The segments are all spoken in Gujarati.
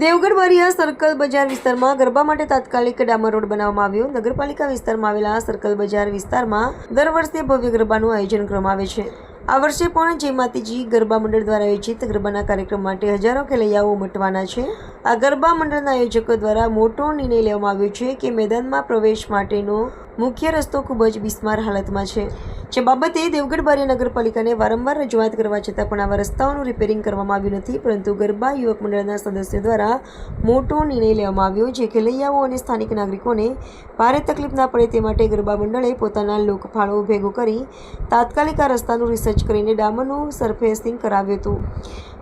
દેવગઢ બારિયા સર્કલ બજાર વિસ્તારમાં ગરબા માટે તાત્કાલિક ડામર રોડ બનાવવામાં આવ્યો. નગરપાલિકા વિસ્તારમાં આવેલા સર્કલ બજાર વિસ્તારમાં દર વર્ષે ભવ્ય ગરબાનું આયોજન કરવામાં આવે છે. આ વર્ષે પણ જય માતાજી ગરબા મંડળ દ્વારા આયોજિત ગરબાના કાર્યક્રમ માટે હજારો ખેલૈયાઓ ઉમટવાના છે. આ ગરબા મંડળના આયોજકો દ્વારા મોટો નિર્ણય લેવામાં આવ્યો છે કે મેદાનમાં પ્રવેશ માટેનો મુખ્ય રસ્તો ખૂબ જ બિસ્માર હાલતમાં છે. જે બાબતે દેવગઢ બારિયા નગરપાલિકાને વારંવાર રજૂઆત કરવા છતાં પણ આવા રસ્તાઓનું રિપેરિંગ કરવામાં આવ્યું નથી, પરંતુ ગરબા યુવક મંડળના સદસ્યો દ્વારા મોટો નિર્ણય લેવામાં આવ્યો, જે ખેલૈયાઓ અને સ્થાનિક નાગરિકોને ભારે તકલીફ ના પડે તે માટે ગરબા મંડળે પોતાના લોકફાળો ભેગો કરી તાત્કાલિક આ રસ્તાનું રિસર્ચ કરીને ડામરનું સરફેસિંગ કરાવ્યું હતું.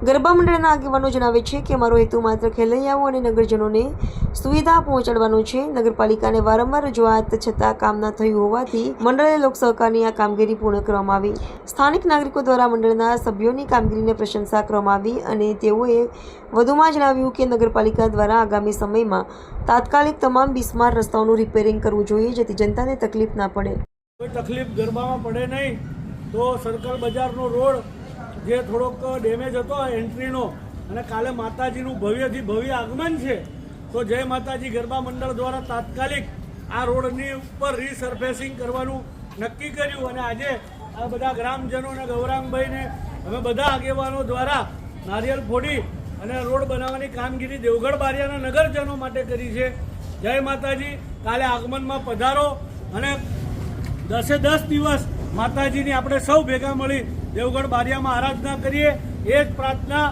ગરબા મંડળના આગેવાનો જણાવે છે કે અમારો હેતુ માત્ર ખેલૈયાઓ અને નગરજનોને સુવિધા પહોંચાડવાનો છે. નગરપાલિકાને વારંવાર રજૂઆત છતાં કામ ના થયું હોવાથી મંડળે લોકસહકારની આ કામગીરી પૂર્ણ કરવામાં આવી. સ્થાનિક નાગરિકો દ્વારા મંડળના સભ્યોની કામગીરીને પ્રશંસા કરવામાં આવી અને તેઓએ વધુમાં જણાવ્યું કે નગરપાલિકા દ્વારા આગામી સમયમાં તાત્કાલિક તમામ બિસ્માર રસ્તાઓનું રિપેરિંગ કરવું જોઈએ, જેથી જનતાને તકલીફ ના પડે. કોઈ તકલીફ ગરબામાં પડે નહીં, તો સર્કલ બજારનો રોડ જે થોડોક ડેમેજ હતો એન્ટ્રીનો, અને કાલે માતાજીનું ભવ્યથી ભવ્ય આગમન છે, તો જય માતાજી ગરબા મંડળ દ્વારા તાત્કાલિક આ રોડની ઉપર રીસર્ફેસિંગ કરવાનું નક્કી કર્યું અને આજે આ બધા ગ્રામજનો અને ગૌરાંગભાઈને અમે બધા આગેવાનો દ્વારા નારિયેલ ફોડી અને રોડ બનાવવાની કામગીરી દેવગઢ બારિયાના નગરજનો માટે કરી છે. જય માતાજી. કાલે આગમનમાં પધારો અને દસે દસ દિવસ માતાજીની આપણે સૌ ભેગા મળી દેવગઢ બારિયામાં આરાધના કરીએ. એ જ પ્રાર્થના.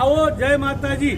આવો જય માતાજી.